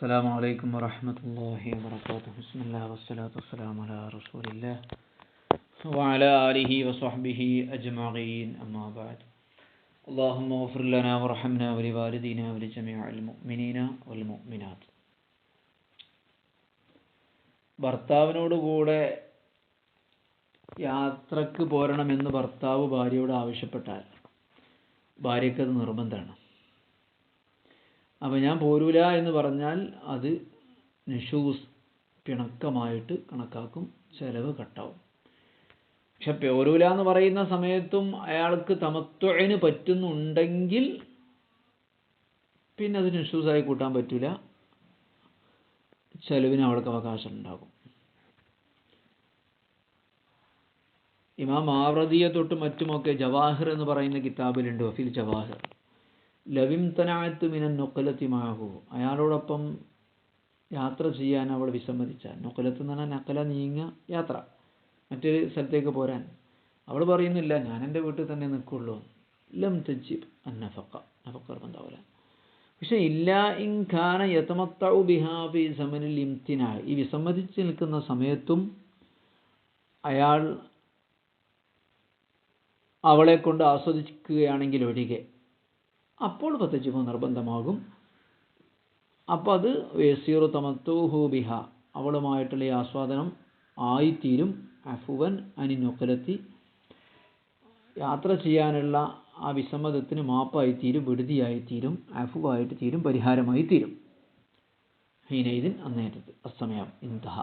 السلام عليكم ورحمة الله وبركاته بسم الله والصلاة والسلام على رسول الله وعلى آله وصحبه أجمعين أما بعد اللهم اغفر لنا وارحمنا ولوالدينا ولجميع المؤمنين والمؤمنات ഭർത്താവിനോട് കൂടെ യാത്രക്ക് പോരണമെന്ന് ഭർത്താവ് ഭാര്യയോട് ആവശ്യപ്പെട്ടാൽ ഭാര്യയ്ക്ക് അത് നിർബന്ധമാണ് അപ്പോൾ ഞാൻ പോരൂല എന്ന് പറഞ്ഞാൽ അത് നിഷൂസ് പിണക്കമായിട്ട് കണക്കാക്കും. ചെലവ് കട്ടാവും. പക്ഷെ പോരൂല എന്ന് പറയുന്ന സമയത്തും അയാൾക്ക് തമത്വന് പറ്റുന്നുണ്ടെങ്കിൽ പിന്നെ അത് നിഷൂസായി കൂട്ടാൻ പറ്റില്ല ചെലവിന് അവൾക്ക് അവകാശം ഉണ്ടാകും ഇമാം മാവ്രതിയെ തൊട്ട് മറ്റുമൊക്കെ ജവാഹിർ എന്ന് പറയുന്ന കിതാബിലുണ്ട്. വഫീൽ ജവാഹിർ. ലവിം തനായത്ത് മിനൻ നൊക്കലത്തി മാഹു. അയാളോടൊപ്പം യാത്ര ചെയ്യാൻ അവൾ വിസമ്മതിച്ച നൊക്കലത്ത് എന്ന് പറഞ്ഞാൽ നക്കല നീങ്ങ യാത്ര. മറ്റൊരു സ്ഥലത്തേക്ക് പോരാൻ. അവൾ പറയുന്നില്ല ഞാൻ എന്റെ വീട്ടിൽ തന്നെ നിൽക്കുള്ളൂ. ലം തജിബ് അന്നഫക്ക. നഫക്ക നിർബന്ധാവില്ല. പക്ഷെ ഇല്ല ഇൻഖാന ഖാന യതമത്തഉ ബിഹാബി സമനിൽ ഇംതിന. ഈ വിസമ്മതിച്ച് നിൽക്കുന്ന സമയത്തും അയാൾ അവളെ കൊണ്ട് ആസ്വദിക്കുകയാണെങ്കിൽ ഒഴികെ. അപ്പോൾ പത്തജിമ നിർബന്ധമാകും. അപ്പോൾ അത് വേസീറു തമത്തൂഹു ബിഹ. അവളുമായിട്ടുള്ള ഈ ആസ്വാദനം ആയിത്തീരും. അഫുവൻ അനി നൊക്കലത്തി. യാത്ര ചെയ്യാനുള്ള ആ വിസമ്മതത്തിന് മാപ്പായി തീരും വിടുതിയായി തീരും അഫുവായിട്ട് തീരും പരിഹാരമായി തീരും ഹീനൈദിൻ അന്നേരത്ത് അസമയം ഇന്തഹ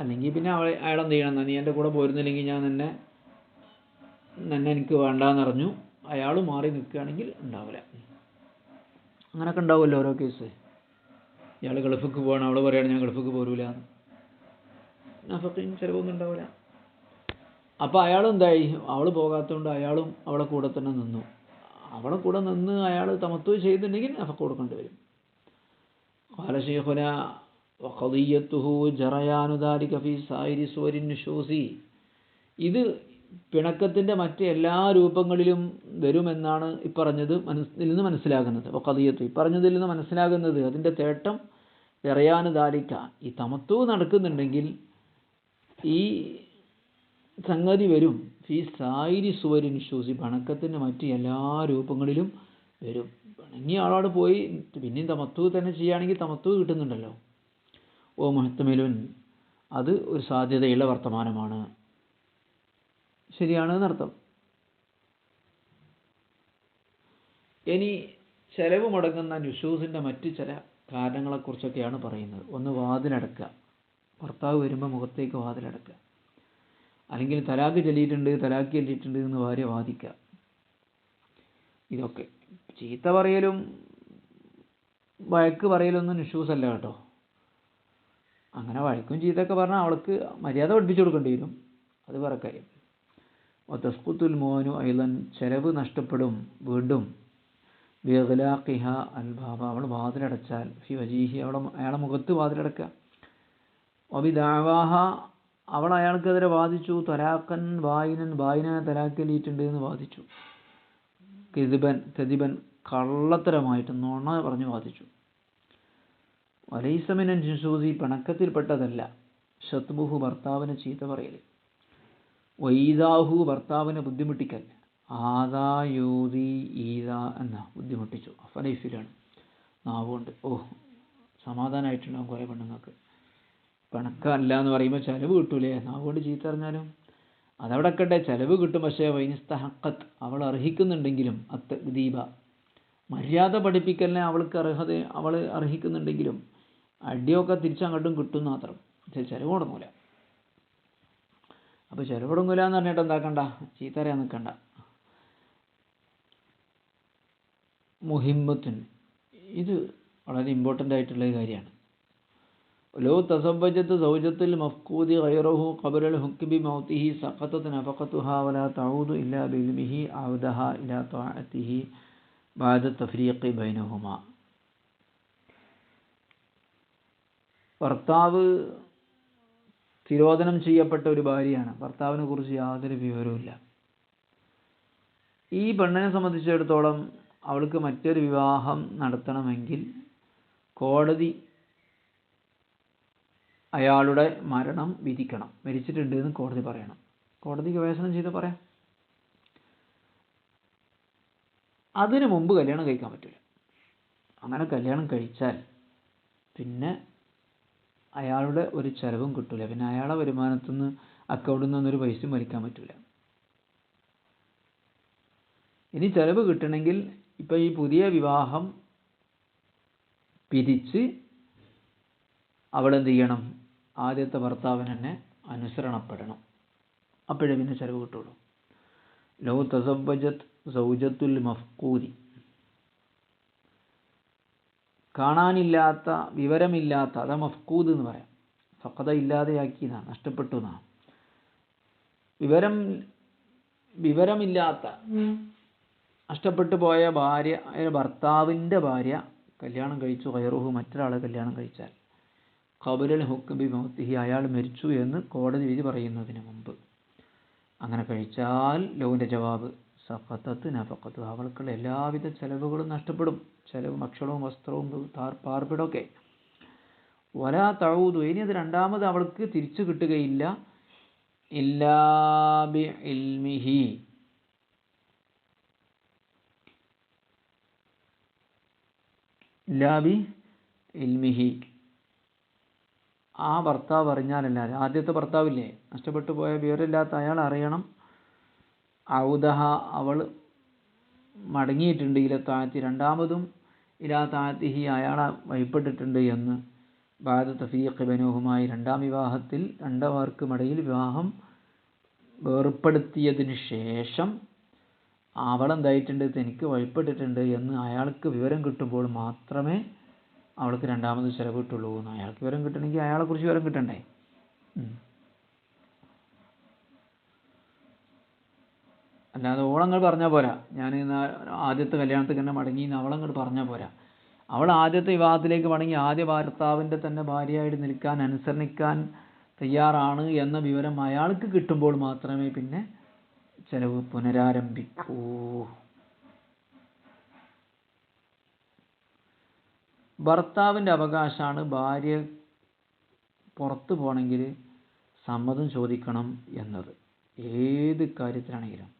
അല്ലെങ്കിൽ പിന്നെ അവളെ അയാളെന്ത് ചെയ്യണം? നീ എന്റെ കൂടെ പോരുന്നില്ലെങ്കിൽ ഞാൻ നിന്നെ എന്നെ എനിക്ക് വേണ്ടാന്ന് പറഞ്ഞു അയാൾ മാറി നിൽക്കുകയാണെങ്കിൽ ഉണ്ടാവില്ല. അങ്ങനെയൊക്കെ ഉണ്ടാവുമല്ലോ ഓരോ കേസ്. ഇയാൾ ഗൾഫിക്ക് പോകണം അവൾ പറയുകയാണ് ഞാൻ ഗൾഫിക്ക് പോരൂല. നഫക്കയും ചിലവൊന്നും ഉണ്ടാവില്ല. അപ്പോൾ അയാളും എന്തായി? അവൾ പോകാത്തതുകൊണ്ട് അയാളും അവളെ കൂടെ തന്നെ നിന്നു. അവളെ കൂടെ നിന്ന് അയാൾ തമത്വം ചെയ്തിട്ടുണ്ടെങ്കിൽ നഫക്ക് കൊടുക്കേണ്ടി വരും. കാലശേഖുന സായിരി സൂരിൻ ഷൂസി ഇത് പിണക്കത്തിന്റെ മറ്റ് എല്ലാ രൂപങ്ങളിലും വരുമെന്നാണ് ഇപ്പറഞ്ഞത് മനസ്സിൽ നിന്ന് മനസ്സിലാകുന്നത്. അപ്പോൾ കതിയത്ത് ഇപ്പറഞ്ഞതിൽ നിന്ന് മനസ്സിലാകുന്നത് അതിന്റെ തേട്ടം എറിയാന് ധാരിക്ക ഈ തമത്വം നടക്കുന്നുണ്ടെങ്കിൽ ഈ സംഗതി വരും. ഫി സായിരി സുവരി ഷൂസി. പണക്കത്തിന്റെ മറ്റ് എല്ലാ രൂപങ്ങളിലും വരും. പിണങ്ങിയ ആളോട് പോയി പിന്നെയും തമത്തു തന്നെ ചെയ്യുകയാണെങ്കിൽ തമത്തു കിട്ടുന്നുണ്ടല്ലോ. ഓ മഹത്തമേലുൻ അത് ഒരു സാധ്യതയുള്ള വർത്തമാനമാണ്. ശരിയാണ് എന്നർത്ഥം. ഇനി ചെലവ് മുടങ്ങുന്ന നുഷൂസിന്റെ മറ്റു ചില കാരണങ്ങളെക്കുറിച്ചൊക്കെയാണ് പറയുന്നത്. ഒന്ന് വാതിലടക്കുക. ഭർത്താവ് വരുമ്പോൾ മുഖത്തേക്ക് വാതിലടക്കുക. അല്ലെങ്കിൽ തലാക്ക് ചൊല്ലിയിട്ടുണ്ട് തലാക്ക് ചൊല്ലിയിട്ടുണ്ട് എന്ന് ഭാര്യ വാദിക്കുക. ഇതൊക്കെ. ചീത്ത പറയലും വഴക്ക് പറയലൊന്നും നിഷൂസ് അല്ല കേട്ടോ. അങ്ങനെ വഴക്കും ചീത്തയൊക്കെ പറഞ്ഞാൽ അവൾക്ക് മര്യാദ പഠിപ്പിച്ചു കൊടുക്കേണ്ടി വരും. അത് വേറെ കാര്യം. തസ്കുത്തുൽ മോനു ഐലൻ ചെലവ് നഷ്ടപ്പെടും വീണ്ടും. ബിഹ അൽബാബ അവൾ വാതിലടച്ചാൽ ഫി വജീഹി അവളെ അയാളെ മുഖത്ത് വാതിലടക്കുക. ഒബി ദാവാഹ അവൾ അയാൾക്കെതിരെ വാദിച്ചു തലാക്കൻ വായിനൻ വായിന തലാക്കലീറ്റുണ്ട് എന്ന് വാദിച്ചു. കെതിബൻ കെതിബൻ കള്ളത്തരമായിട്ട് നുണ പറഞ്ഞു വാദിച്ചു. വലൈസമിനൻ ജിൻസൂസി പിണക്കത്തിൽപ്പെട്ടതല്ല. ഷത്ബുഹു ഭർത്താവിനെ ചീത്ത പറയൽ വൈദാഹു ഭർത്താവിനെ ബുദ്ധിമുട്ടിക്കൽ ആദായൂതി ഈദ എന്ന ബുദ്ധിമുട്ടിച്ചു. അഫലൈഫിലാണ് നാവുകൊണ്ട്. ഓ സമാധാനമായിട്ടുണ്ടാകും കുറേ പെണ്ണുങ്ങൾക്ക്. പണക്കല്ല എന്ന് പറയുമ്പോൾ ചിലവ് കിട്ടൂലേ? നാവുകൊണ്ട് ചീത്ത അറിഞ്ഞാലും അതവിടെ കട്ടെ ചിലവ് കിട്ടും. പക്ഷേ വൈനിസ്ത ഹക്കത്ത് അവൾ അർഹിക്കുന്നുണ്ടെങ്കിലും അത്ത് ദീപ. മര്യാദ പഠിപ്പിക്കലിനെ അവൾക്ക് അർഹത അവൾ അർഹിക്കുന്നുണ്ടെങ്കിലും അടിയൊക്കെ തിരിച്ചങ്ങോട്ടും കിട്ടും മാത്രം. ചിലവ് മുടങ്ങൂല അപ്പോൾ മുടങ്ങൂല എന്ന് പറഞ്ഞിട്ട് എന്താക്കണ്ട? ചീത്ത അറിയാൻ നിൽക്കണ്ട മുഹിമ്മത്തിന് ഇത് വളരെ ഇമ്പോർട്ടന്റ് ആയിട്ടുള്ള കാര്യമാണ്. ലോ തസബജത്ത് സൗജത്തിൽ മഫ്കൂദി ഗൈറഹു ഖബറൽ ഹുക്കിബി മൗത്തിഹി സഖത്തത്ത് നഫഖത്തുഹ വലാ തഊദു ഇല്ലാ ബിൽമിഹി ഔദഹ ഇലാ ത്വാഅത്തിഹി ബാദ തഫ്രീഖി ബൈനഹുമ. ഭർത്താവ് തിരോധനം ചെയ്യപ്പെട്ട ഒരു ഭാര്യയാണ്. ഭർത്താവിനെ കുറിച്ച് യാതൊരു വിവരവുമില്ല ഈ പെണ്ണിനെ സംബന്ധിച്ചിടത്തോളം അവൾക്ക് മറ്റൊരു വിവാഹം നടത്തണമെങ്കിൽ കോടതി അയാളുടെ മരണം വിധിക്കണം. മരിച്ചിട്ടുണ്ട് എന്ന് കോടതി പറയണം. കോടതി ഗവേഷണം ചെയ്ത് പറയാം. അതിനു മുമ്പ് കല്യാണം കഴിക്കാൻ പറ്റില്ല അങ്ങനെ കല്യാണം കഴിച്ചാൽ പിന്നെ അയാളുടെ ഒരു ചിലവും കിട്ടൂല. പിന്നെ അയാളെ വരുമാനത്തിൽ നിന്ന് അക്കൗണ്ടിൽ നിന്നൊരു പൈസയും വലിക്കാൻ പറ്റൂല. ഇനി ചിലവ് കിട്ടണമെങ്കിൽ ഇപ്പൊ ഈ പുതിയ വിവാഹം പിരിച്ച് അവൾ എന്ത് ചെയ്യണം? ആദ്യത്തെ ഭർത്താവിന് തന്നെ അനുസരണപ്പെടണം. അപ്പോഴേ പിന്നെ ചിലവ് കിട്ടുള്ളൂ. ലോ തസബ്ബജത് സൗജത്തുൽ മഫ്കൂരി കാണാനില്ലാത്ത വിവരമില്ലാത്ത അതാ മഫ്കൂദ് എന്ന് പറയാം. ഫക്കത ഇല്ലാതെയാക്കി എന്നാണ് നഷ്ടപ്പെട്ടു എന്നാണ്. വിവരം വിവരമില്ലാത്ത നഷ്ടപ്പെട്ടു പോയ ഭാര്യ ഭർത്താവിന്റെ ഭാര്യ കല്യാണം കഴിച്ചു കയറുഹു മറ്റൊരാളെ കല്യാണം കഴിച്ചാൽ. കബുലൽ ഹുക്കബി മൗത്തിഹി അയാൾ മരിച്ചു എന്ന് കോടതി വിധി പറയുന്നതിന് മുമ്പ്. അങ്ങനെ കഴിച്ചാൽ ലോകിന്റെ ജവാബ് സഫത്തത്ത് നഫക്കത്ത് അവൾക്കുള്ള എല്ലാവിധ ചെലവുകളും നഷ്ടപ്പെടും. ചെലവ് ഭക്ഷണവും വസ്ത്രവും പാർപ്പിടമൊക്കെ. വലാ തഴുതു ഇനി അത് രണ്ടാമത് അവൾക്ക് തിരിച്ചു കിട്ടുകയില്ല. ഇല്ലാബി ഇൽമിഹി. ഇല്ലാബി ഇൽമിഹി. ആ ഭർത്താവ് അറിഞ്ഞാലല്ലാതെ ആദ്യത്തെ ഭർത്താവില്ലേ? നഷ്ടപ്പെട്ടു പോയ വിവരമില്ലാത്ത അയാൾ അറിയണം. ഔദഹ അവൾ മടങ്ങിയിട്ടുണ്ട്. ഇല രണ്ടാമതും ഇലാ താഴ്ത്തിഹി അയാളെ വഴിപ്പെട്ടിട്ടുണ്ട് എന്ന് ബാദ തഫീഖ് ബനൂഹുമായി രണ്ടാം വിവാഹത്തിൽ രണ്ടവർക്കുമിടയിൽ വിവാഹം വേർപ്പെടുത്തിയതിന് ശേഷം അവളെന്തായിട്ടുണ്ട്? തനിക്ക് വഴിപ്പെട്ടിട്ടുണ്ട് എന്ന് അയാൾക്ക് വിവരം കിട്ടുമ്പോൾ മാത്രമേ അവൾക്ക് രണ്ടാമത് ചിലവ് കിട്ടുള്ളൂ എന്ന് അയാൾക്ക് വിവരം കിട്ടണമെങ്കിൽ അയാളെക്കുറിച്ച് വിവരം കിട്ടണ്ടേ? അല്ലാതെ ഓളങ്ങൾ പറഞ്ഞാൽ പോരാ. ഞാൻ ആദ്യത്തെ കല്യാണത്തിൽ തന്നെ മടങ്ങി എന്ന് അവളങ്ങോട്ട് പറഞ്ഞാൽ പോരാ. അവൾ ആദ്യത്തെ വിവാഹത്തിലേക്ക് മടങ്ങി ആദ്യ ഭർത്താവിന്റെ തന്നെ ഭാര്യയായിട്ട് നിൽക്കാൻ അനുസരണിക്കാൻ തയ്യാറാണ് എന്ന വിവരം അയാൾക്ക് കിട്ടുമ്പോൾ മാത്രമേ പിന്നെ ചെലവ് പുനരാരംഭിക്കൂ. ഭർത്താവിന്റെ അവകാശമാണ് ഭാര്യ പുറത്തു പോകണമെങ്കിൽ സമ്മതം ചോദിക്കണം എന്നത്. ഏത് കാര്യത്തിലാണെങ്കിലും.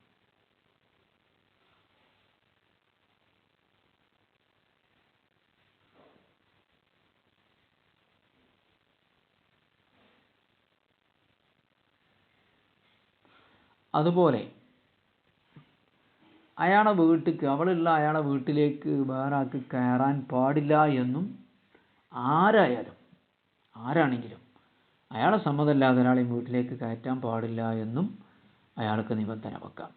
അതുപോലെ അയാളെ വീട്ടിലേക്ക് അവളുള്ള അയാളെ വീട്ടിലേക്ക് വേറെ ആൾക്ക് കയറാൻ പാടില്ല എന്നും ആരായാലും ആരാണെങ്കിലും അയാളെ സമ്മതമല്ലാതെ ഒരാളെയും വീട്ടിലേക്ക് കയറ്റാൻ പാടില്ല എന്നും അയാൾക്ക് നിബന്ധന വെക്കാം.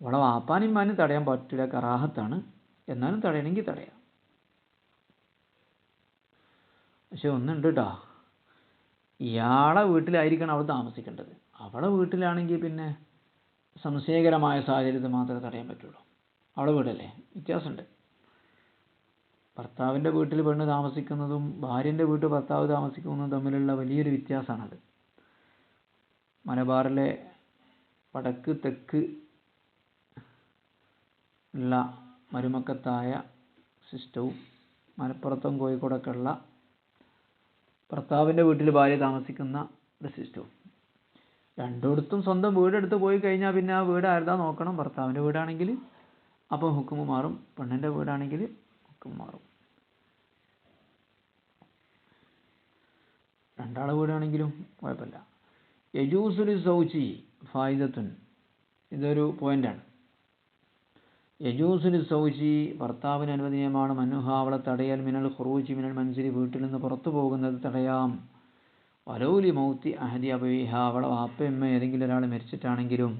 അവളെ വാപ്പാനും മാനും തടയാൻ പറ്റില്ല കറാഹത്താണ്. എന്നാലും തടയണമെങ്കിൽ തടയാം. പക്ഷെ ഒന്നുണ്ട് കേട്ടോ ഇയാളെ വീട്ടിലായിരിക്കണം അവൾ താമസിക്കേണ്ടത്. അവളെ വീട്ടിലാണെങ്കിൽ പിന്നെ സംശയകരമായ സാഹചര്യത്തിൽ മാത്രമേ തടയാൻ പറ്റുള്ളൂ. അവളെ വീടല്ലേ? വ്യത്യാസമുണ്ട്. ഭർത്താവിന്റെ വീട്ടിൽ പെണ്ണ് താമസിക്കുന്നതും ഭാര്യന്റെ വീട്ടിൽ ഭർത്താവ് താമസിക്കുന്നതും തമ്മിലുള്ള വലിയൊരു വ്യത്യാസമാണത്. മലബാറിലെ വടക്ക് തെക്ക് ഉള്ള മരുമക്കത്തായ സിസ്റ്റവും മലപ്പുറത്തും കോഴിക്കോടൊക്കെ ഉള്ള ഭർത്താവിന്റെ വീട്ടിൽ ഭാര്യ താമസിക്കുന്ന ഒരു സിസ്റ്റവും രണ്ടിടത്തും സ്വന്തം വീടെടുത്ത് പോയി കഴിഞ്ഞാൽ പിന്നെ ആ വീട് ആരുതാ നോക്കണം. ഭർത്താവിന്റെ വീടാണെങ്കിൽ അപ്പം ഹുക്കുമ് മാറും. പെണ്ണിന്റെ വീടാണെങ്കിൽ ഹുക്കും മാറും. രണ്ടാളെ വീടാണെങ്കിലും കുഴപ്പമില്ല. യജൂസുലി സൗചി ഫായിദത്തുൻ. ഇതൊരു പോയിന്റാണ് യജൂസുലി സൗചി ഭർത്താവിന് അനുവദനീയമാണ് മനുഹ അവളെ തടയൽ മിനൽ ഖുറൂജി മിനൽ മൻസിലി വീട്ടിൽ നിന്ന് പുറത്തു പോകുന്നത് തടയാം. വലൗലി മൗത്തി അഹദി അബീഹ അവളെ വാപ്പയമ്മ ഏതെങ്കിലും ഒരാൾ മരിച്ചിട്ടാണെങ്കിലും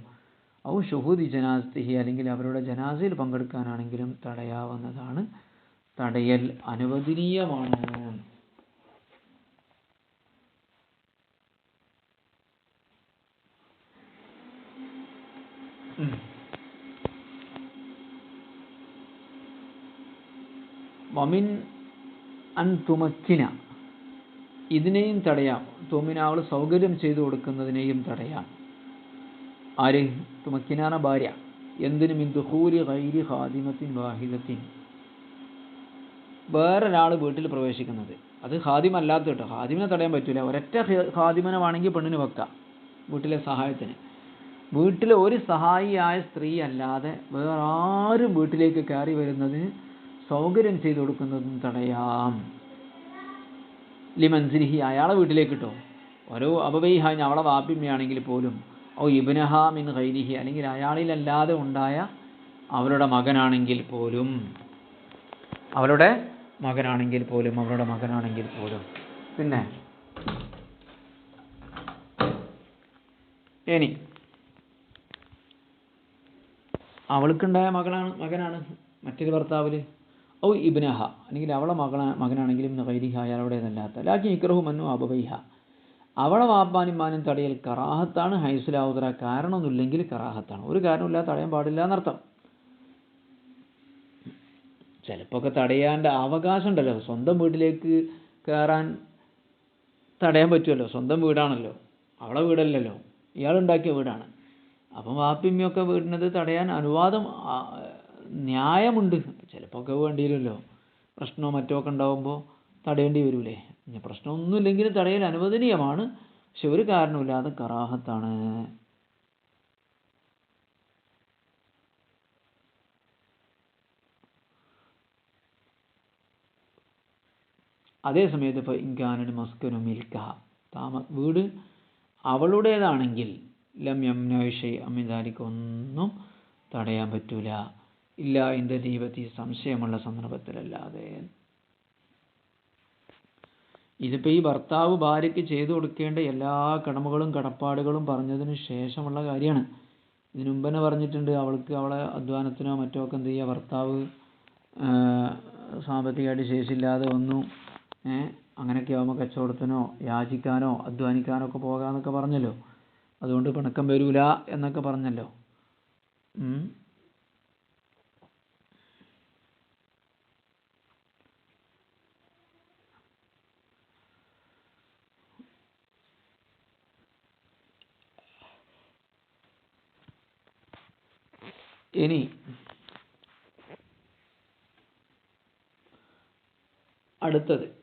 ഔ ഷുഹൂദി ജനാസ്തിഹി അല്ലെങ്കിൽ അവരുടെ ജനാസയിൽ പങ്കെടുക്കാനാണെങ്കിലും തടയാവുന്നതാണ് തടയൽ അനുവദനീയമാണ് ഉം. വമിൻ അൻ തുമക്കിന. ഇതിനെയും തടയാം. തുമിന അവൾ സൗകര്യം ചെയ്തു കൊടുക്കുന്നതിനെയും തടയാം. ആര്? തുമക്കിനാണ് ഭാര്യ. എന്തിനു? ദുഖൂലി ഗൈരി ഖാദിമത്തിൻ വാഹിദത്തിൻ. വേറൊരാൾ വീട്ടിൽ പ്രവേശിക്കുന്നത്. അത് ഹാദിമല്ലാത്ത കേട്ടോ. ഹാദിമിനെ തടയാൻ പറ്റില്ല ഒരൊറ്റ ഹാദിമനെ വേണമെങ്കിൽ പെണ്ണിന് വെക്കാം. വീട്ടിലെ സഹായത്തിന്. വീട്ടിലെ ഒരു സഹായിയായ സ്ത്രീ അല്ലാതെ വേറെ ആരും വീട്ടിലേക്ക് കയറി വരുന്നതിന് സൗകര്യം ചെയ്തു കൊടുക്കുന്നതും തടയാം. ലിമൻസിനിഹി അയാളെ വീട്ടിലേക്ക് കിട്ടോ ഓരോ അപവൈഹ അവളെ വാപ്പിമ്മയാണെങ്കിൽ പോലും. ഓ ഇബനഹ മിൻ ഖൈരിഹി അല്ലെങ്കിൽ അയാളിലല്ലാതെ ഉണ്ടായ അവരുടെ മകനാണെങ്കിൽ പോലും. അവരുടെ മകനാണെങ്കിൽ പോലും അവരുടെ മകനാണെങ്കിൽ പോലും. പിന്നെ? ഇനി അവൾക്കുണ്ടായ മകളാണ് മകനാണ് മറ്റൊരു ഭർത്താവിൽ. ഔ ഇബ്നഹ. അല്ലെങ്കിൽ അവളെ മകള മകനാണെങ്കിലും ഗൈരിഹ അയാളുടേതല്ലാത്ത. ലാക്കി ഇക്രഹു മന്നു അബവൈഹ അവളെ വാപ്പാനും മാനും തടയൽ കറാഹത്താണ് ഹൈസുലാവുതറ കാരണമൊന്നുമില്ലെങ്കിൽ കറാഹത്താണ്. ഒരു കാരണമില്ലാതെ തടയാൻ പാടില്ല എന്നർത്ഥം. ചിലപ്പോൾ ഒക്കെ തടയാന്റെ അവകാശം ഉണ്ടല്ലോ സ്വന്തം വീട്ടിലേക്ക് കയറാൻ തടയാൻ പറ്റുമല്ലോ. സ്വന്തം വീടാണല്ലോ. അവളെ വീടല്ലല്ലോ. ഇയാളുണ്ടാക്കിയ വീടാണ്. അപ്പം വാപ്പിമ്മയൊക്കെ വീടിനത് തടയാൻ അനുവാദം ന്യായമുണ്ട്. ചിലപ്പോൾ ഒക്കെ വേണ്ടി വരുമല്ലോ പ്രശ്നമോ മറ്റോ ഒക്കെ ഉണ്ടാകുമ്പോൾ തടയേണ്ടി വരൂലേ? ഇനി പ്രശ്നമൊന്നുമില്ലെങ്കിൽ തടയൽ അനുവദനീയമാണ്. പക്ഷെ ഒരു കാരണമില്ലാതെ കറാഹത്താണ്. അതേ സമയത്ത് ഇപ്പോൾ ഇൻകാനൊരു മസ്കനും മിൽക്ക താമ വീട് അവളുടേതാണെങ്കിൽ ലം യംനോഷൈ അമിതാലിക്ക് തടയാൻ പറ്റൂല. ഇല്ല എന്റെ ദൈവത്തിൽ സംശയമുള്ള സന്ദർഭത്തിലല്ലാതെ. ഇതിപ്പോൾ ഈ ഭർത്താവ് ഭാര്യയ്ക്ക് ചെയ്തു കൊടുക്കേണ്ട എല്ലാ കടമകളും കടപ്പാടുകളും പറഞ്ഞതിന് ശേഷമുള്ള കാര്യമാണ്. ഇതിനു മുമ്പ് തന്നെ പറഞ്ഞിട്ടുണ്ട് അവൾക്ക് അവളെ അധ്വാനത്തിനോ മറ്റോ ഒക്കെ എന്ത് ചെയ്യുക ഭർത്താവ് സാമ്പത്തികമായിട്ട് ശേഷിയില്ലാതെ വന്നു. അങ്ങനെയൊക്കെ ആകുമ്പോൾ കച്ചവടത്തിനോ യാചിക്കാനോ അധ്വാനിക്കാനോ ഒക്കെ പോകാമെന്നൊക്കെ പറഞ്ഞല്ലോ. അതുകൊണ്ട് പിണക്കം വരൂല എന്നൊക്കെ പറഞ്ഞല്ലോ. ഇനി അടുത്തത്.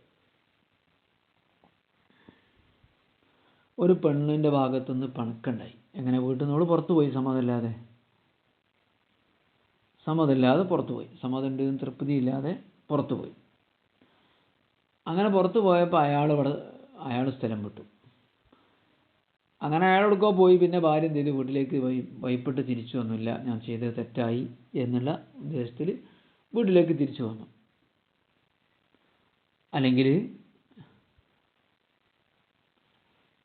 ഒരു പെണ്ണിന്റെ ഭാഗത്തുനിന്ന് പണക്കുണ്ടായി. എങ്ങനെ? വീട്ടിൽ പുറത്തു പോയി. സമ്മതമില്ലാതെ സമ്മതമില്ലാതെ പുറത്തു പോയി. സമ്മതമുണ്ട് തൃപ്തി തൃപ്തിയില്ലാതെ പുറത്തു പോയി. അങ്ങനെ പുറത്തു പോയപ്പോൾ അയാൾ ഇവിടെ അയാൾ സ്ഥലം വിട്ടു. അങ്ങനെ അയാളെടുക്കോ പോയി പിന്നെ ഭാര്യ എന്ത് ചെയ്തു? വീട്ടിലേക്ക് വൈ വൈപ്പിട്ട് തിരിച്ചു വന്നില്ല. ഞാൻ ചെയ്തത് തെറ്റായി എന്നുള്ള ഉദ്ദേശത്തിൽ വീട്ടിലേക്ക് തിരിച്ചു വന്നു. അല്ലെങ്കിൽ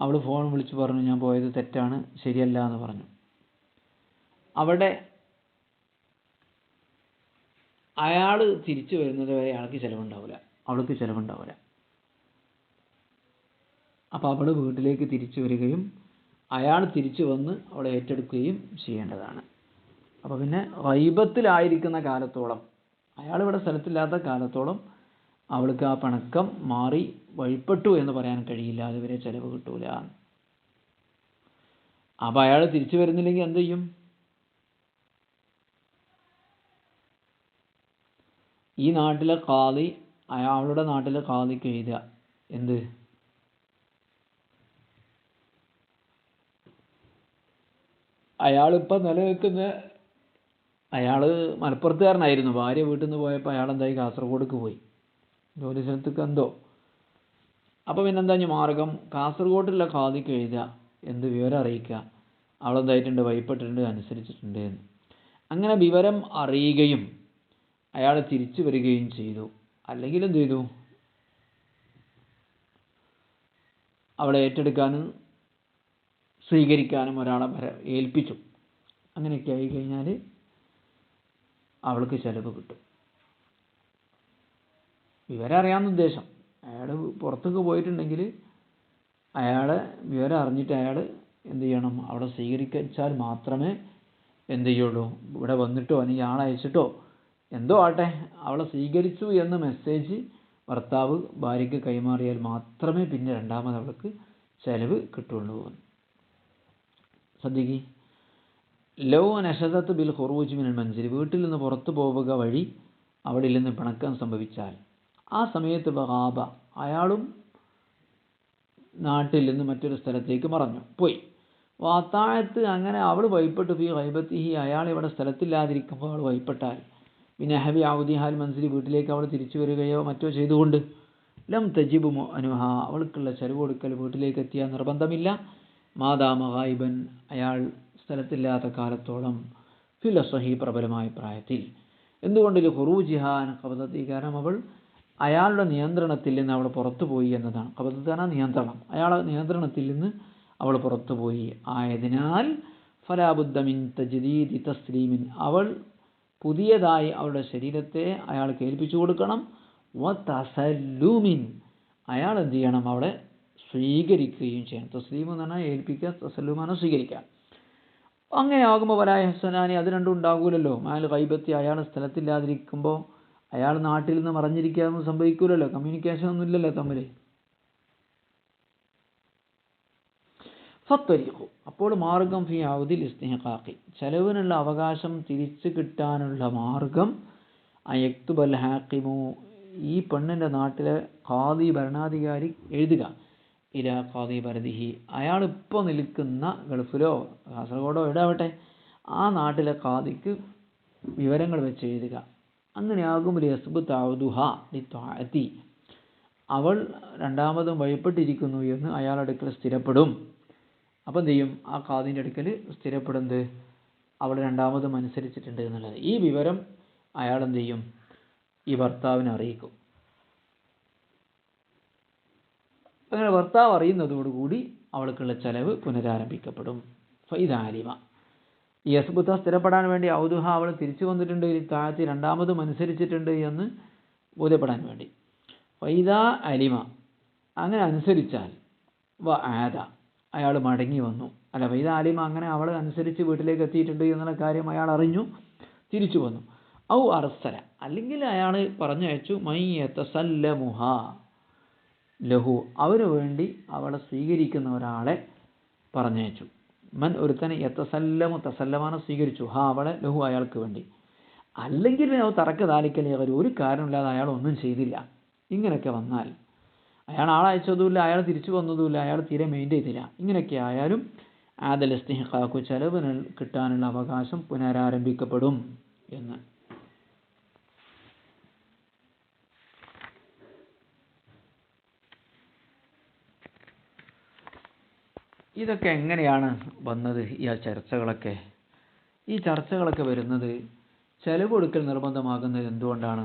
അവൾ ഫോൺ വിളിച്ച് പറഞ്ഞു ഞാൻ പോയത് തെറ്റാണ് ശരിയല്ല എന്ന് പറഞ്ഞു. അവിടെ അയാൾ തിരിച്ചു വരുന്നത് വരെ അയാൾക്ക് ചിലവുണ്ടാവില്ല. അവൾക്ക് ചിലവുണ്ടാവില്ല. അപ്പോൾ അവൾ വീട്ടിലേക്ക് തിരിച്ചു വരികയും അയാൾ തിരിച്ചു വന്ന് അവളെ ഏറ്റെടുക്കുകയും ചെയ്യേണ്ടതാണ്. അപ്പോൾ പിന്നെ വൈബത്തിലായിരിക്കുന്ന കാലത്തോളം അയാൾ ഇവിടെ സ്ഥലത്തില്ലാത്ത കാലത്തോളം അവൾക്ക് ആ പണക്കം മാറി വഴിപ്പെട്ടു എന്ന് പറയാൻ കഴിയില്ല. അതുവരെ ചിലവ് കിട്ടൂല. അപ്പോൾ അയാൾ തിരിച്ചു വരുന്നില്ലെങ്കിൽ എന്ത് ചെയ്യും? ഈ നാട്ടിലെ കാതി അയാളുടെ നാട്ടിലെ കാതിക്ക് എഴുതുക. എന്ത്? അയാളിപ്പോൾ നിലനിൽക്കുന്ന അയാൾ മലപ്പുറത്തുകാരനായിരുന്നു. ഭാര്യ വീട്ടിൽ നിന്ന് പോയപ്പോൾ അയാൾ എന്തായി? കാസർഗോഡേക്ക് പോയി. ജോലി സ്ഥലത്തേക്ക് എന്തോ. അപ്പോൾ പിന്നെന്താ ഇനി മാർഗം? കാസർഗോഡുള്ള ഖാദിക്ക് എഴുതുക എന്ത് വിവരം അറിയിക്കുക. അവളെന്തായിട്ടുണ്ട് വൈപ്പെട്ടിട്ടുണ്ട് അനുസരിച്ചിട്ടുണ്ട് എന്ന്. അങ്ങനെ വിവരം അറിയുകയും അയാൾ തിരിച്ചു വരികയും ചെയ്തു. അല്ലെങ്കിൽ എന്ത് ചെയ്തു? അവളെ ഏറ്റെടുക്കാനും സ്വീകരിക്കാനും ഒരാളെ ഏൽപ്പിച്ചു. അങ്ങനെയൊക്കെ ആയി കഴിഞ്ഞാൽ അവൾക്ക് ചിലവ് കിട്ടും. വിവരം അറിയാമെന്ന് ഉദ്ദേശം. അയാൾ പുറത്തേക്ക് പോയിട്ടുണ്ടെങ്കിൽ അയാളെ വിവരം അറിഞ്ഞിട്ട് അയാൾ എന്ത് ചെയ്യണം? അവിടെ സ്വീകരിച്ചാൽ മാത്രമേ എന്ത് ചെയ്യുള്ളൂ? ഇവിടെ വന്നിട്ടോ അല്ലെങ്കിൽ ആളെ അയച്ചിട്ടോ എന്തോ ആട്ടെ അവളെ സ്വീകരിച്ചു എന്ന മെസ്സേജ് ഭർത്താവ് ഭാര്യയ്ക്ക് കൈമാറിയാൽ മാത്രമേ പിന്നെ രണ്ടാമത് അവൾക്ക് ചിലവ് കിട്ടുള്ളൂ ശ്രദ്ധിക്കുക ലോ നഷദത്ത് ബിൽ ഖുറൂജ് മിനൽ മഞ്ചിൽ വീട്ടിൽ നിന്ന് പുറത്തു പോവുക വഴി അവിടെ നിന്ന് പിണക്കം സംഭവിച്ചാൽ. ആ സമയത്ത് ബഹാബ അയാളും നാട്ടിൽ നിന്ന് മറ്റൊരു സ്ഥലത്തേക്ക് മറഞ്ഞു. പോയി. വാത്താഴത്ത് അങ്ങനെ അവൾ വൈപ്പെട്ടു പോയി ഹൈബത്തിഹി അയാൾ ഇവിടെ സ്ഥലത്തില്ലാതിരിക്കുമ്പോൾ അവൾ വൈപ്പെട്ടാൽ പിന്നെ ഹബി ഔദിഹാൽ മനസ്സിൽ വീട്ടിലേക്ക് അവൾ തിരിച്ചു വരികയോ മറ്റോ ചെയ്തുകൊണ്ട് ലം തജിബു അനുഹ അവൾക്കുള്ള ചെലവ് കൊടുക്കൽ വീട്ടിലേക്ക് എത്തിയ നിർബന്ധമില്ല. മാതാ മഹായിബൻ അയാൾ സ്ഥലത്തില്ലാത്ത കാലത്തോളം ഫിലസഹി പ്രബലമായ പ്രായത്തിൽ. എന്തുകൊണ്ട് ഹുറൂജിഹാൻ കബദത്തി കാരണം അവൾ അയാളുടെ നിയന്ത്രണത്തിൽ നിന്ന് അവൾ പുറത്തുപോയി എന്നതാണ്. കബദത്താന നിയന്ത്രണം. അയാളുടെ നിയന്ത്രണത്തിൽ നിന്ന് അവൾ പുറത്തുപോയി. ആയതിനാൽ ഫലാബുദ്ധമിൻ തജ്ദീദി തസ്ലീമിൻ. അവൾ പുതിയതായി അവളുടെ ശരീരത്തെ അയാൾ ഏൽപ്പിച്ചു കൊടുക്കണം. വ തസല്ലൂമിൻ അയാൾ എന്ത് ചെയ്യണം? അവളെ സ്വീകരിക്കുകയും ചെയ്യണം. തസ്ലീം എന്ന് പറഞ്ഞാൽ ഏൽപ്പിക്കുക തസല്ലൂമാണ് സ്വീകരിക്കുക അങ്ങനെ ആകുമ്പോൾ വലായ ഹസനാനി അത് രണ്ടും ഉണ്ടാകൂലല്ലോ. മാൽ കൈബത്തി അയാൾ സ്ഥലത്തില്ലാതിരിക്കുമ്പോൾ അയാൾ നാട്ടിൽ നിന്ന് മറഞ്ഞിരിക്കുക ഒന്നും സംഭവിക്കൂലല്ലോ. കമ്മ്യൂണിക്കേഷൻ ഒന്നും ഇല്ലല്ലോ തമ്മിൽ. ഫത്വരിക്കും അപ്പോൾ മാർഗം ഫി ഔദിൽ ഇസ്തിഹഖാഖി ചെലവിനുള്ള അവകാശം തിരിച്ചു കിട്ടാനുള്ള മാർഗം അയക്തുബൽ ഹാക്കിമു. ഈ പെണ്ണിന്റെ നാട്ടിലെ ഖാദി ഭരണാധികാരി എഴുതുക. ഇല ഖാദി അയാൾ ഇപ്പോൾ നിൽക്കുന്ന ഗൾഫിലോ കാസർഗോഡോ എവിടെയാവട്ടെ ആ നാട്ടിലെ ഖാദിക്ക് വിവരങ്ങൾ വെച്ച് എഴുതുക. അങ്ങനെയാകുമ്പോൾ യസ്ബു താവുദുഹ താഴത്തി അവൾ രണ്ടാമതും വഴിപ്പെട്ടിരിക്കുന്നു എന്ന് അയാളുടെ അടുക്കൽ സ്ഥിരപ്പെടും. അപ്പം എന്ത് ചെയ്യും? ആ ഖാദിന്റെ അടുക്കൽ സ്ഥിരപ്പെടുന്നത് അവൾ രണ്ടാമതും അനുസരിച്ചിട്ടുണ്ട് എന്നുള്ളത്. ഈ വിവരം അയാൾ എന്ത് ചെയ്യും? ഈ ഭർത്താവിനെ അറിയിക്കും. അങ്ങനെ ഭർത്താവ് അറിയുന്നതോടുകൂടി അവൾക്കുള്ള ചെലവ് പുനരാരംഭിക്കപ്പെടും. ഫൈദാലിമ ഈ യസ്ബുത്ത സ്ഥിരപ്പെടാൻ വേണ്ടി ഔദുഹ അവൾ തിരിച്ചു വന്നിട്ടുണ്ട് താഴ്ത്തി രണ്ടാമതും അനുസരിച്ചിട്ടുണ്ട് എന്ന് ബോധ്യപ്പെടാൻ വേണ്ടി. ഫൈദ അലിമ. അങ്ങനെ അനുസരിച്ചാൽ വ ആദ. അയാൾ മടങ്ങി വന്നു. അല്ല ഫൈദ അലിമ അങ്ങനെ അവൾ അനുസരിച്ച് വീട്ടിലേക്ക് എത്തിയിട്ടുണ്ട് എന്നുള്ള കാര്യം അയാൾ അറിഞ്ഞു തിരിച്ചു വന്നു. ഔ അറസല അല്ലെങ്കിൽ അയാൾ പറഞ്ഞയച്ചു മൈ യതസല്ലമുഹ. ലഹു. അവന് വേണ്ടി അവളെ സ്വീകരിക്കുന്ന ഒരാളെ പറഞ്ഞയച്ചു. മൻ ഒരുത്തനെ എത്തസല്ലമോ തസല്ലമാണ് സ്വീകരിച്ചു. ഹാ അവളെ ലഹു അയാൾക്ക് വേണ്ടി. അല്ലെങ്കിൽ അവ തറക്ക് താലിക്കലേ ഒരു കാരണമില്ലാതെ അയാൾ ഒന്നും ചെയ്തില്ല. ഇങ്ങനെയൊക്കെ വന്നാൽ അയാൾ ആളയച്ചതുമില്ല അയാൾ തിരിച്ചു വന്നതുമില്ല അയാൾ തീരെ മെയിന്റെയിൻ ചെയ്തില്ല. ഇങ്ങനെയൊക്കെ ആയാലും ആദൽ ചെലവ് കിട്ടാനുള്ള അവകാശം പുനരാരംഭിക്കപ്പെടും എന്ന്. ഇതൊക്കെ എങ്ങനെയാണ് വന്നത്? ഈ ചർച്ചകളൊക്കെ. ഈ ചർച്ചകളൊക്കെ വരുന്നത് ചെലവ് കൊടുക്കൽ നിർബന്ധമാകുന്നത് എന്തുകൊണ്ടാണ്?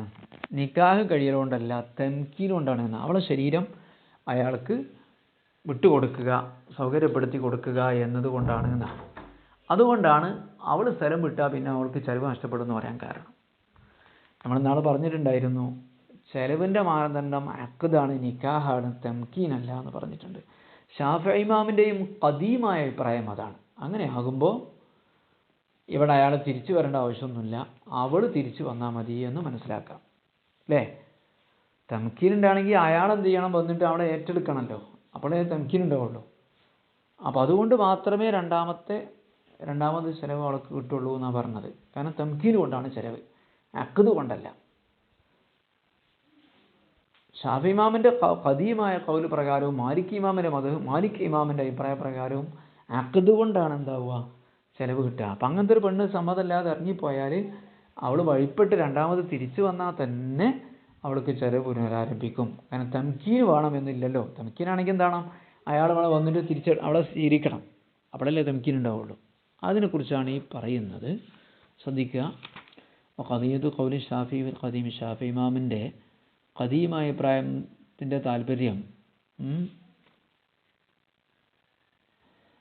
നിക്കാഹ് കഴിയലുകൊണ്ടല്ല തെൻകീൽ കൊണ്ടാണ് അവളെ ശരീരം അയാൾക്ക് വിട്ടുകൊടുക്കുക സൗകര്യപ്പെടുത്തി കൊടുക്കുക എന്നതുകൊണ്ടാണ് എന്നാണ് അതുകൊണ്ടാണ് അവൾ സ്ഥലം വിട്ടാൽ പിന്നെ അവൾക്ക് ചെലവ് നഷ്ടപ്പെടുമെന്ന് പറയാൻ കാരണം. നമ്മൾ നാളെ പറഞ്ഞിട്ടുണ്ടായിരുന്നു ചെലവിന്റെ മാനദണ്ഡം അക്കതാണ് നിക്കാഹാണ് തെംകീനല്ല എന്ന് പറഞ്ഞിട്ടുണ്ട്. ഷാഫി ഇമാമിന്റെയും കദീമായ അഭിപ്രായം അതാണ്. അങ്ങനെ ആകുമ്പോൾ ഇവിടെ അയാൾ തിരിച്ചു വരേണ്ട ആവശ്യമൊന്നുമില്ല. അവൾ തിരിച്ചു വന്നാൽ മതി എന്ന് മനസ്സിലാക്കാം. അല്ലേ? തമക്കീനുണ്ടാണെങ്കിൽ അയാൾ എന്ത് ചെയ്യണം? വന്നിട്ട് അവിടെ ഏറ്റെടുക്കണമല്ലോ അപ്പോഴേ തമക്കീനുണ്ടാവുള്ളൂ അപ്പോൾ അതുകൊണ്ട് മാത്രമേ രണ്ടാമത്തെ രണ്ടാമത് ചിലവ് അവൾക്ക് കിട്ടുള്ളൂ എന്നാണ് പറഞ്ഞത്. കാരണം തമക്കീന് കൊണ്ടാണ് ചിലവ്. അക്കത് കൊണ്ടല്ല. ഷാഫി ഇമാമിന്റെ പതിയുമായ കൗൽ പ്രകാരവും മാലിക് ഇമാമിന്റെ മത മാലിക് ഇമാമിന്റെ അഭിപ്രായ പ്രകാരവും അക്കത് കൊണ്ടാണ് എന്താവുക? ചിലവ് കിട്ടുക. അപ്പം അങ്ങനത്തെ ഒരു പെണ്ണ് സമ്മതമല്ലാതെ ഇറങ്ങിപ്പോയാൽ അവൾ വഴിപ്പെട്ട് രണ്ടാമത് തിരിച്ചു വന്നാൽ തന്നെ അവൾക്ക് ചിലവ് പുനരാരംഭിക്കും. കാരണം തംക്കീന് വേണമെന്നില്ലല്ലോ തമക്കീനാണെങ്കിൽ എന്താണ് അയാൾ അവളെ വന്നിട്ട് തിരിച്ച് അവളെ സ്വീകരിക്കണം. അവിടെയല്ലേ തംക്കീൻ ഉണ്ടാവുള്ളൂ. അതിനെക്കുറിച്ചാണ് ഈ പറയുന്നത്. ശ്രദ്ധിക്കുക. കദീയത്ത് കൗലി ഷാഫി ഖദീം ഷാഫി ഇമാമിന്റെ കദീമായ പ്രായത്തിന്റെ താല്പര്യം.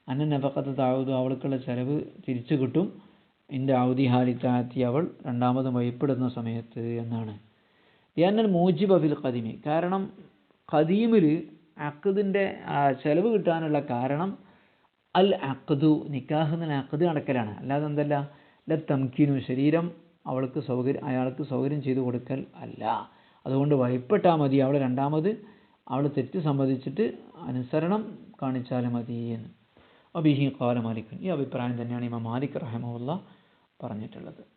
അന്ന നഫക്കത്ത് താഴുതു അവൾക്കുള്ള ചെലവ് തിരിച്ചു കിട്ടും. എന്റെ ഔദി ഹാലിത്താത്തി അവൾ രണ്ടാമത് വഴിപ്പെടുന്ന സമയത്ത് എന്നാണ്. യാനൽ മൂജിബ ഫിൽ ഖദീമി. കാരണം ഖദീമിൽ അക്കദിന്റെ ചെലവ് കിട്ടാനുള്ള കാരണം അൽ അക്കദു നിക്കാഹ് എന്ന അക്കദ് നടക്കലാണ് അല്ലാതെ എന്തല്ല? ല ശരീരം അവൾക്ക് സൗകര്യം അയാൾക്ക് സൗകര്യം ചെയ്തു കൊടുക്കൽ അല്ല. അതുകൊണ്ട് വഴിപ്പെട്ടാൽ മതി. അവൾ രണ്ടാമത് അവൾ തെറ്റ് സമ്മതിച്ചിട്ട് അനുസരണം കാണിച്ചാൽ മതി എന്ന്. അബിഹി കാല മാലിക്കൻ ഈ അഭിപ്രായം തന്നെയാണ് ഇമാം മാലിക് റഹമുല്ല പറഞ്ഞിട്ടുള്ളത്.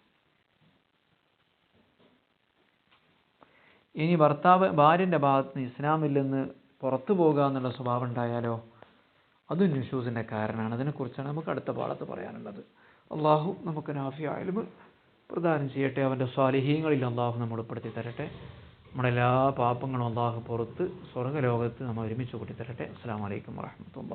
ഇനി ഭർത്താവ് ഭാര്യന്റെ ഭാഗത്ത് നിന്ന് ഇസ്ലാമിൽ നിന്ന് പുറത്തു പോകുക എന്നുള്ള സ്വഭാവം ഉണ്ടായാലോ? അതും ന്യൂഷൂസിന്റെ കാരണമാണ്. അതിനെക്കുറിച്ചാണ് നമുക്ക് അടുത്ത പാടത്ത് പറയാനുള്ളത്. അള്ളാഹു നമുക്ക് നാഫി ആയാലും പ്രദാനം ചെയ്യട്ടെ. അവന്റെ സ്വാലിഹീങ്ങളിൽ അള്ളാഹു നമ്മൾ ഉൾപ്പെടുത്തി തരട്ടെ. നമ്മുടെ എല്ലാ പാപങ്ങളും അള്ളാഹു പുറത്ത് സ്വർഗലോകത്ത് നമ്മൾ ഒരുമിച്ച് കൂട്ടിത്തരട്ടെ. അസ്സാം വലൈക്കും വാഹമത്തുള്ള